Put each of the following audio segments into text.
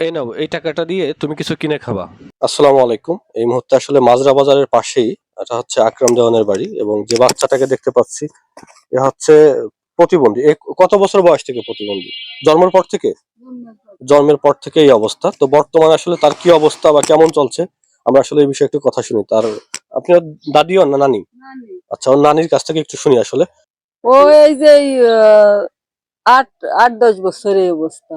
এই নাও এই টাকাটা দিয়ে তুমি কিছু কিনে খাবা। আসসালামু আলাইকুম। এই মুহূর্তে আসলে মাজরা বাজারের পাশেই এটা হচ্ছে আকরাম দেওয়ানের বাড়ি এবং যে বাচ্চাটাকে দেখতে পাচ্ছি এ হচ্ছে প্রতিবন্ধী। কত বছর বয়স থেকে প্রতিবন্ধী? জন্মের পর থেকে? জন্মের পর থেকে এই অবস্থা। তো বর্তমানে আসলে তার কি অবস্থা বা কেমন চলছে আমরা আসলে এই বিষয়ে একটু কথা শুনি। তার আপনি ওর দাদি হন না নানি? আচ্ছা ওর নানির কাছ থেকে একটু শুনি আসলে। ও এই যে আহ, আট আট দশ বছর এই অবস্থা।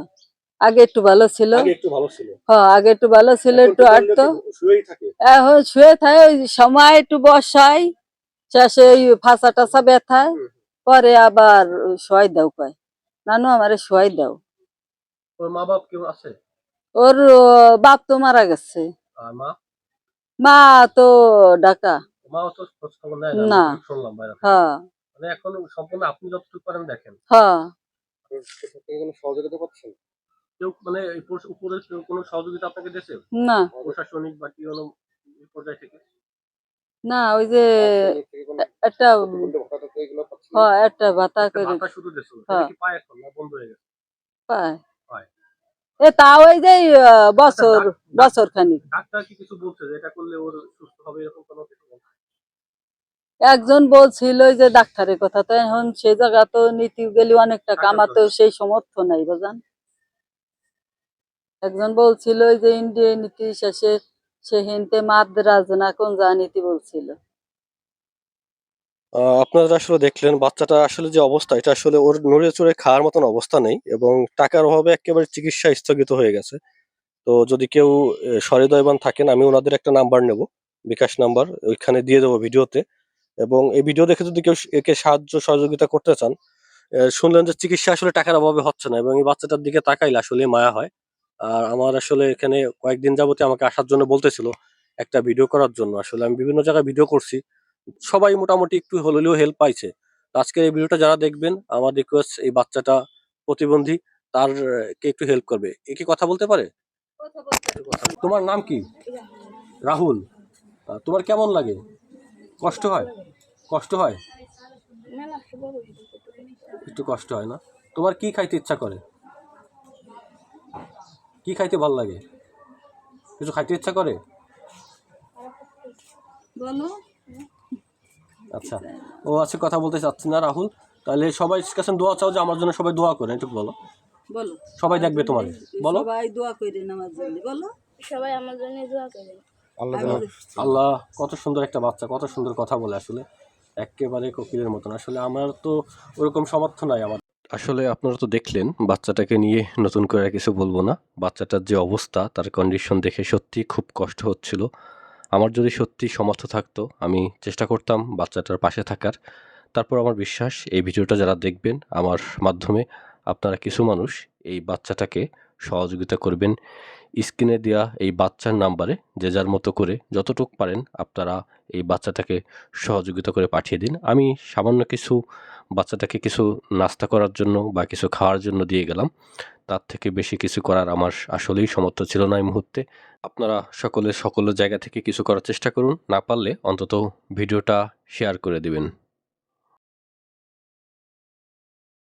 আগে একটু ভালো ছিল। আগে একটু ভালো ছিল। হ্যাঁ আগে একটু ভালো ছিল একটু আটতো। শুয়েই থাকে। এখন শুয়ে থাকে ওই সময় একটু বসাই শেষে ওই ফাঁসা টাসা ব্যথায় পরে আবার শোয়াই দাও কয়। নানু আমারে শোয়াই দাও। ওর মা বাপ কেউ আছে? ওর বাপ তো মারা গেছে। মা? মা তো ডাকা তো না। হ্যাঁ মানে এখন সম্পূর্ণ আপনি যতটুকু পারেন দেখেন। হ্যাঁ সহযোগিতা পাচ্ছেন কেউ মানে কোনো সহযোগিতা আপনাকে দিয়েছে? না। প্রশাসনিক বা কি কোনো পর্যায় থেকে? না ওই যে একটা হ্যাঁ একটা ভাতা করে শুধু দিয়েছিল। হ্যাঁ। কি পায় এখন না বন্ধ হয়ে গেছে? পায়। পায়। এ তা ওই যে বছর বছর খানিক ডাক্তার কি কিছু বলছে যে এটা করলে ওর সুস্থ হবে এরকম কোনো কিছু একজন বলছিল ওই যে ডাক্তারের কথা তো এখন সে জায়গা তো নীতি গেলে অনেকটা টাকা সেই সমর্থ নাই বাজান একজন বলছিল যে ইন্ডিয়া নীতি শেষে সে হিনতে মাদ্রাজ না কোন যা নীতি বলছিল আপনারা আসলে দেখলেন বাচ্চাটা আসলে যে অবস্থা এটা আসলে ওর নড়ে চড়ে খাওয়ার মতন অবস্থা নেই এবং টাকার অভাবে একেবারে চিকিৎসা স্থগিত হয়ে গেছে। তো যদি কেউ আহ, সহৃদয়বান থাকেন আমি ওনাদের একটা নাম্বার নেব বিকাশ নাম্বার ওইখানে দিয়ে দেবো ভিডিওতে। এবং এই ভিডিও দেখে যদি কেউ একে সাহায্য সহযোগিতা করতে চান শুনলেন যে চিকিৎসা আসলে টাকার অভাবে হচ্ছে না এবং এই বাচ্চাটার দিকে তাকাইলে আসলে মায়া হয়। আর আমার আসলে এখানে কয়েকদিন যাবতে আমাকে আসার জন্য বলতেছিল একটা ভিডিও করার জন্য। আসলে আমি বিভিন্ন জায়গায় ভিডিও করছি। সবাই মোটামুটি একটু হলেও হেল্প পাইছে। আজকের এই ভিডিওটা যারা দেখবেন আমার রিকোয়েস্ট এই বাচ্চাটা প্রতিবন্ধী তার কে একটু হেল্প করবে। এ কি কথা বলতে পারে? তোমার নাম কি? রাহুল। তোমার কেমন লাগে? কষ্ট হয়? কষ্ট হয়? একটু কষ্ট হয় না? তোমার কি খাইতে ইচ্ছা করে? কি খাইতে ভালো লাগে? কিছু খাইতে ইচ্ছা করে? আচ্ছা ও আছে কথা বলতে চাচ্ছি না রাহুল। তাহলে সবাই কাছে দোয়া চাও যে আমার জন্য সবাই দোয়া করে একটু বলো। বলো। সবাই দেখবে তোমার বলো। সবাই দোয়া করে নামাজ জন্য বলো। সবাই আমার জন্য দোয়া করেন আল্লাহ কত সুন্দর একটা বাচ্চা কত সুন্দর কথা বলে আসলে। একেবারে কোকিলের মতন। আসলে আমার তো ওরকম সামর্থ্য নাই আমার। আসলে আপনারা তো দেখলেন, বাচ্চাটাকে নিয়ে নতুন করে আর কিছু বলব না। বাচ্চাটার যে অবস্থা, তার কন্ডিশন দেখে সত্যি খুব কষ্ট হচ্ছিল। আমার যদি সত্যি সমর্থ থাকতো, আমি চেষ্টা করতাম বাচ্চাটার পাশে থাকার। তারপর আমার বিশ্বাস, এই ভিডিওটা যারা দেখবেন আমার মাধ্যমে আপনারা কিছু মানুষ এই বাচ্চাটাকে সহযোগিতা করবেন। স্ক্রিনে দেওয়া এই বাচ্চার নাম্বারে যে যার মতো করে যতটুক পারেন আপনারা এই বাচ্চাটাকে সহযোগিতা করে পাঠিয়ে দিন। আমি সামান্য কিছু বাচ্চাটাকে কিছু নাস্তা করার জন্য বা কিছু খাওয়ার জন্য দিয়ে গেলাম। তার থেকে বেশি কিছু করার আমার আসলেই সমর্থ ছিল না এই মুহূর্তে। আপনারা সকলে সকল জায়গা থেকে কিছু করার চেষ্টা করুন। না পারলে অন্তত ভিডিওটা শেয়ার করে দিবেন।